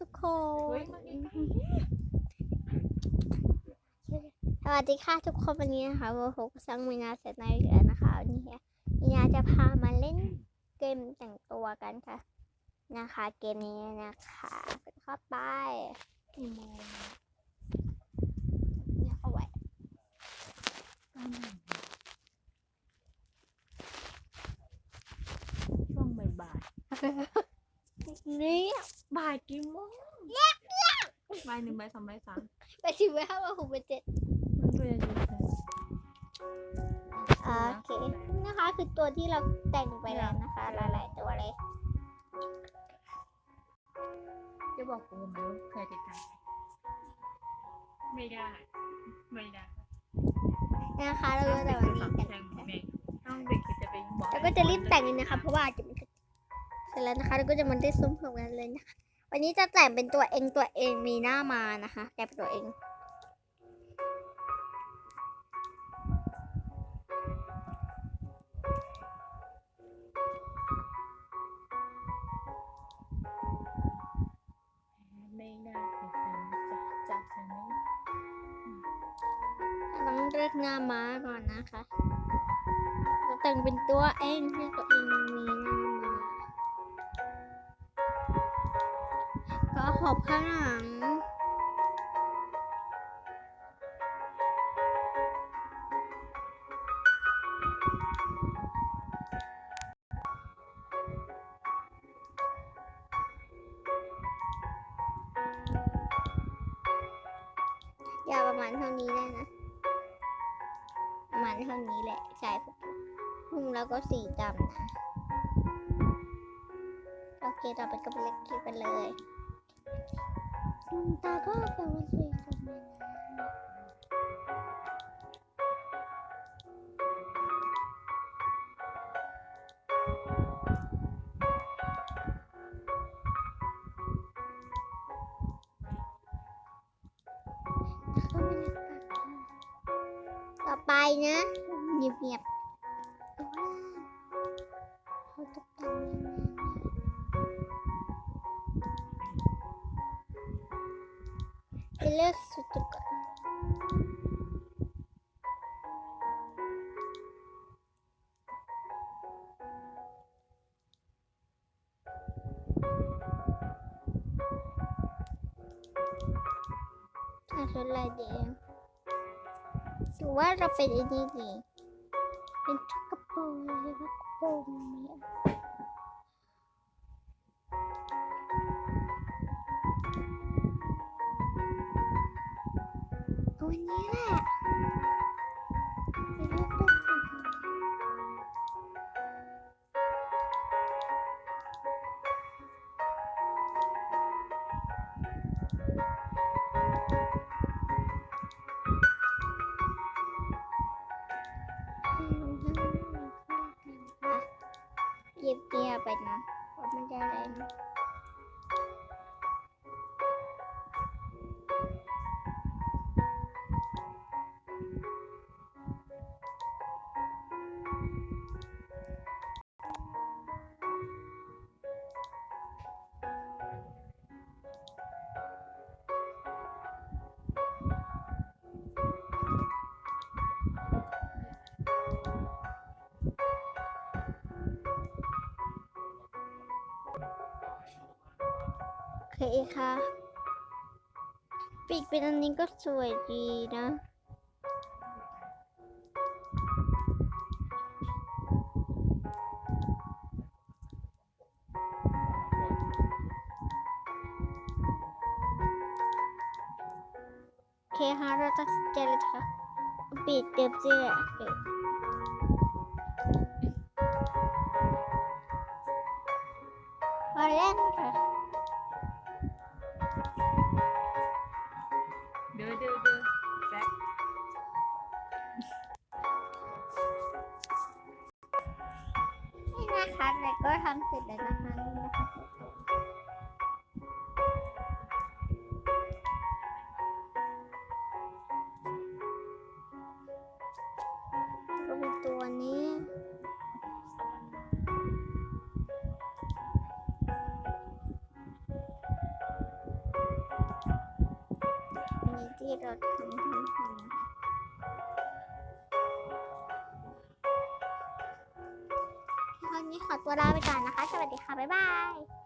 ทุกคน สวัสดีค่ะทุกคนวันนี้นะคะวันหกซังมีนาเสร็จในเรือนะคะวันนี้มีนาจะพามาเล่นเกมแต่งตัวกันค่ะ นะคะ เกมนี้นะคะเข้าไปกี่โมงเนี่ยเอาไว้ ช่วงบ่าย นี่ ๆ บ่ายกี่โมงบ่ายหนึ่งบ่ายสองบ่ายสามไปสิบไว้ห้าหกไปเจ็ดมันก็จะดูแค่โอเค นะคะคือตัวที่เราแต่งไปแล้วนะคะ หลายๆตัวเลย จะบอกกูไหมว่าเคยติดตามไม่ได้ ไม่ได้นะคะ เราก็จะวันนี้กันแทงแม่ต้องเด็กจะไปบอก แล้วก็จะรีบแต่งเลยนะคะ เพราะว่าอาจจะไม่เสร็จแล้วนะคะ เราก็จะมันได้ซุ้มผมกันเลยนะคะ วันนี้จะแต่งเป็นตัวเองตัวเองมีหน้ามานะคะ แต่งเป็นตัวเองไม่ได้ติดตามจากจากใช่ไหมต้องเลือกหน้าม้าก่อนนะคะจะแต่งเป็นตัวเองให้ตัวเองมีหน้า มาก็หอบข้างหลัง ยาวประมาณเท่านี้ได้นะ ประมาณเท่านี้แหละใช่พุ่มแล้วก็สีดำนะ โอเค ต่อไปก็เป็นเล็กคิดไปเลย ดวงตาก็เป็นวันสวยสดใสเข้าไม่ได้ต่อไปนะเงียบเงียบๆเอาล่ะเขาตกแต่งยังไปนะชุดลายแดงหรือว่าเราเป็นไอันนี้ดีเป็นชุดกระโปรง อะไรวะกระโเลยเอาอันนี้แหละไปเกียบเยียบไปนะเพรามันจะแรงโเคค่ะ ปีกเป็นอันนี้ก็สวยดีนะโอเคค่ะเราตัดสินใจเลยค่ะปีกเต็มเสื้อโอเคพอแล้ว เล้ก็ทำเสร็จแล้วนะคะนี่นะคะก็มีตัวนี้ นี่ที่เราทำทั้งหมด นี้ขอตัวลาไปก่อนนะคะ สวัสดีค่ะ บ๊ายบาย